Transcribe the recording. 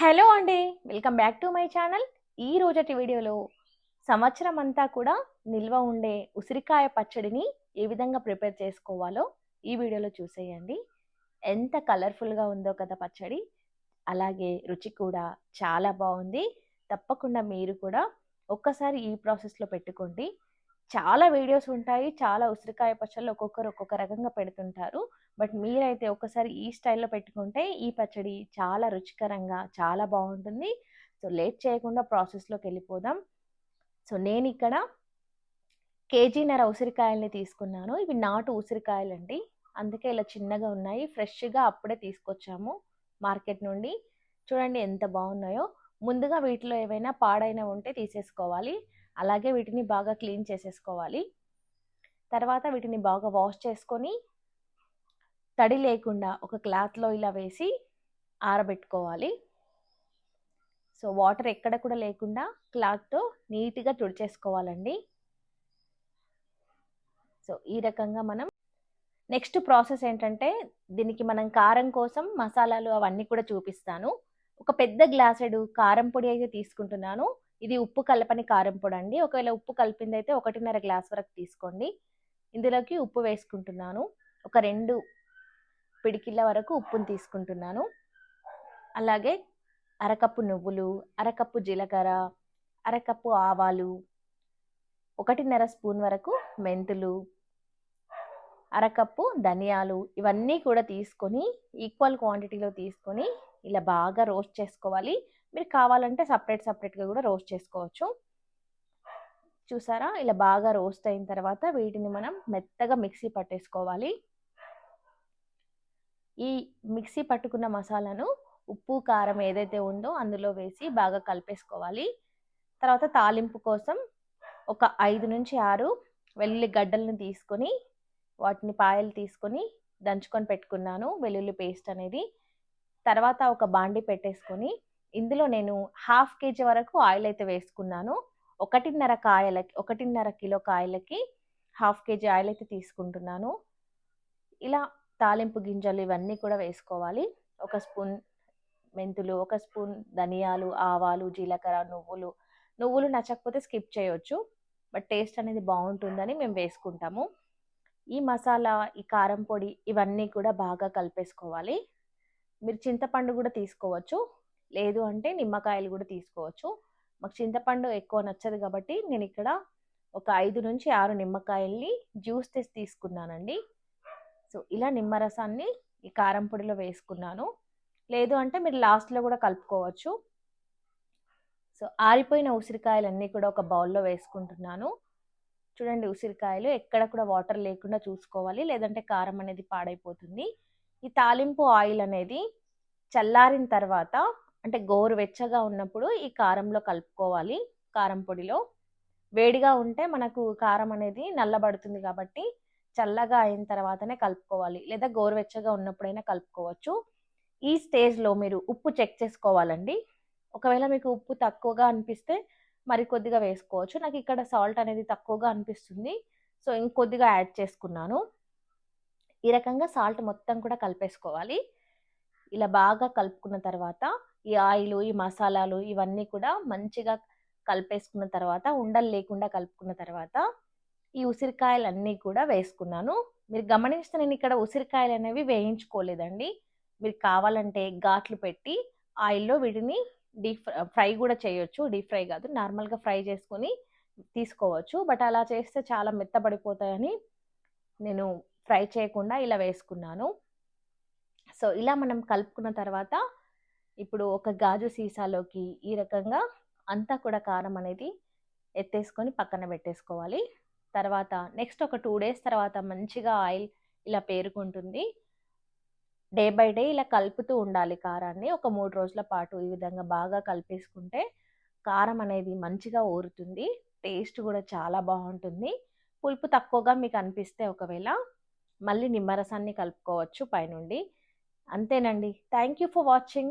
Hello అండి welcome back to my channel. ఈ రోజటి వీడియోలో సంవత్సరం అంతా కూడా నిల్వ ఉండే ఉసిరికాయ పచ్చడిని ఏ విధంగా ప్రిపేర్ చేసుకోవాలో ఈ వీడియోలో చూసేయండి. ఎంత కలర్ఫుల్గా ఉందో కదా పచ్చడి. అలాగే రుచి కూడా చాలా బాగుంది. తప్పకుండా మీరు కూడా ఒక్కసారి ఈ ప్రాసెస్లో పెట్టుకోండి. చాలా వీడియోస్ ఉంటాయి. చాలా ఉసిరికాయ పచ్చళ్ళు ఒక్కొక్కరు ఒక్కొక్క రకంగా పెడుతుంటారు. బట్ మీరైతే ఒకసారి ఈ స్టైల్లో పెట్టుకుంటే ఈ పచ్చడి చాలా రుచికరంగా చాలా బాగుంటుంది. సో లేట్ చేయకుండా ప్రాసెస్లోకి వెళ్ళిపోదాం. సో నేను ఇక్కడ కేజీన్నర ఉసిరికాయల్ని తీసుకున్నాను. ఇవి నాటు ఉసిరికాయలు అండి అందుకే ఇలా చిన్నగా ఉన్నాయి. ఫ్రెష్గా అప్పుడే తీసుకొచ్చాము మార్కెట్ నుండి. చూడండి ఎంత బాగున్నాయో. ముందుగా వీటిలో ఏవైనా పాడైన ఉంటే తీసేసుకోవాలి. అలాగే వీటిని బాగా క్లీన్ చేసేసుకోవాలి. తర్వాత వీటిని బాగా వాష్ చేసుకొని తడి లేకుండా ఒక క్లాత్లో ఇలా వేసి ఆరబెట్టుకోవాలి. సో వాటర్ ఎక్కడ కూడా లేకుండా క్లాత్తో నీట్గా తుడిచేసుకోవాలండి. సో ఈ రకంగా మనం నెక్స్ట్ ప్రాసెస్ ఏంటంటే దీనికి మనం కారం కోసం మసాలాలు అవన్నీ కూడా చూపిస్తాను. ఒక పెద్ద గ్లాసెడు కారం పొడి అయితే తీసుకుంటున్నాను. ఇది ఉప్పు కలపని కారం పొడి అండి. ఒకవేళ ఉప్పు కలిపింది అయితే ఒకటిన్నర గ్లాస్ వరకు తీసుకోండి. ఇందులోకి ఉప్పు వేసుకుంటున్నాను. ఒక రెండు పిడికిళ్ళ వరకు ఉప్పును తీసుకుంటున్నాను. అలాగే అరకప్పు నువ్వులు అరకప్పు జీలకర్ర అరకప్పు ఆవాలు ఒకటిన్నర స్పూన్ వరకు మెంతులు అరకప్పు ధనియాలు ఇవన్నీ కూడా తీసుకొని ఈక్వల్ క్వాంటిటీలో తీసుకొని ఇలా బాగా రోస్ట్ చేసుకోవాలి. మీరు కావాలంటే సపరేట్ సపరేట్గా కూడా రోస్ట్ చేసుకోవచ్చు. చూసారా? ఇలా బాగా రోస్ట్ అయిన తర్వాత వీటిని మనం మెత్తగా మిక్సీ పట్టేసుకోవాలి. ఈ మిక్సీ పట్టుకున్న మసాలాను ఉప్పు కారం ఏదైతే ఉందో అందులో వేసి బాగా కలిపేసుకోవాలి. తర్వాత తాలింపు కోసం ఒక ఐదు నుంచి ఆరు వెల్లుల్లి గడ్డలను తీసుకొని వాటిని పాయలు తీసుకొని దంచుకొని పెట్టుకున్నాను వెల్లుల్లి పేస్ట్ అనేది. తర్వాత ఒక బాండి పెట్టేసుకొని ఇందులో నేను హాఫ్ కేజీ వరకు ఆయిల్ అయితే వేసుకున్నాను. ఒకటిన్నర కాయలకి ఒకటిన్నర కిలో కాయలకి హాఫ్ కేజీ ఆయిల్ అయితే తీసుకుంటున్నాను. ఇలా తాలింపు గింజలు ఇవన్నీ కూడా వేసుకోవాలి. ఒక స్పూన్ మెంతులు ఒక స్పూన్ ధనియాలు ఆవాలు జీలకర్ర నువ్వులు. నువ్వులు నచ్చకపోతే స్కిప్ చేయొచ్చు. బట్ టేస్ట్ అనేది బాగుంటుందని మేము వేసుకుంటాము. ఈ మసాలా ఈ కారం పొడి ఇవన్నీ కూడా బాగా కలిపేసుకోవాలి. మీరు చింతపండు కూడా తీసుకోవచ్చు. లేదు అంటే నిమ్మకాయలు కూడా తీసుకోవచ్చు. మాకు చింతపండు ఎక్కువ నచ్చదు కాబట్టి నేను ఇక్కడ ఒక ఐదు నుంచి ఆరు నిమ్మకాయల్ని జ్యూస్ తెచ్చి తీసుకున్నానండి. సో ఇలా నిమ్మరసాన్ని ఈ కారం పొడిలో వేసుకున్నాను. లేదు అంటే మీరు లాస్ట్లో కూడా కలుపుకోవచ్చు. సో ఆరిపోయిన ఉసిరికాయలన్నీ కూడా ఒక బౌల్లో వేసుకుంటున్నాను. చూడండి ఉసిరికాయలు ఎక్కడ కూడా వాటర్ లేకుండా చూసుకోవాలి. లేదంటే కారం అనేది పాడైపోతుంది. ఈ తాలింపు ఆయిల్ అనేది చల్లారిన తర్వాత అంటే గోరువెచ్చగా ఉన్నప్పుడు ఈ కారంలో కలుపుకోవాలి. కారం పొడిలో. వేడిగా ఉంటే మనకు కారం అనేది నల్లబడుతుంది కాబట్టి చల్లగా అయిన తర్వాతనే కలుపుకోవాలి. లేదా గోరువెచ్చగా ఉన్నప్పుడైనా కలుపుకోవచ్చు. ఈ స్టేజ్లో మీరు ఉప్పు చెక్ చేసుకోవాలండి. ఒకవేళ మీకు ఉప్పు తక్కువగా అనిపిస్తే మరి కొద్దిగా వేసుకోవచ్చు. నాకు ఇక్కడ సాల్ట్ అనేది తక్కువగా అనిపిస్తుంది. సో ఇంకొద్దిగా యాడ్ చేసుకున్నాను. ఈ రకంగా సాల్ట్ మొత్తం కూడా కలిపేసుకోవాలి. ఇలా బాగా కలుపుకున్న తర్వాత ఈ ఆయిల్ ఈ మసాలాలు ఇవన్నీ కూడా మంచిగా కలిపేసుకున్న తర్వాత ఉండలు లేకుండా కలుపుకున్న తర్వాత ఈ ఉసిరికాయలన్నీ కూడా వేసుకున్నాను. మీరు గమనిస్తే నేను ఇక్కడ ఉసిరికాయలు అనేవి వేయించుకోలేదండి. మీరు కావాలంటే ఘాట్లు పెట్టి ఆయిల్లో వీటిని డీప్ ఫ్రై కూడా చేయొచ్చు. డీప్ ఫ్రై కాదు నార్మల్గా ఫ్రై చేసుకొని తీసుకోవచ్చు. బట్ అలా చేస్తే చాలా మెత్తబడిపోతాయని నేను ఫ్రై చేయకుండా ఇలా వేసుకున్నాను. సో ఇలా మనం కలుపుకున్న తర్వాత ఇప్పుడు ఒక గాజు సీసాలోకి ఈ రకంగా అంతా కూడా కారం అనేది ఎత్తేసుకొని పక్కన పెట్టేసుకోవాలి. తర్వాత నెక్స్ట్ ఒక టూ డేస్ తర్వాత మంచిగా ఆయిల్ ఇలా పేరుకుంటుంది. డే బై డే ఇలా కలుపుతూ ఉండాలి కారాన్ని. ఒక మూడు రోజుల పాటు ఈ విధంగా బాగా కలిపేసుకుంటే కారం అనేది మంచిగా ఊరుతుంది. టేస్ట్ కూడా చాలా బాగుంటుంది. పులుపు తక్కువగా మీకు అనిపిస్తే ఒకవేళ మళ్ళీ నిమ్మరసాన్ని కలుపుకోవచ్చు పైనుండి. అంతేనండి. Thank you for watching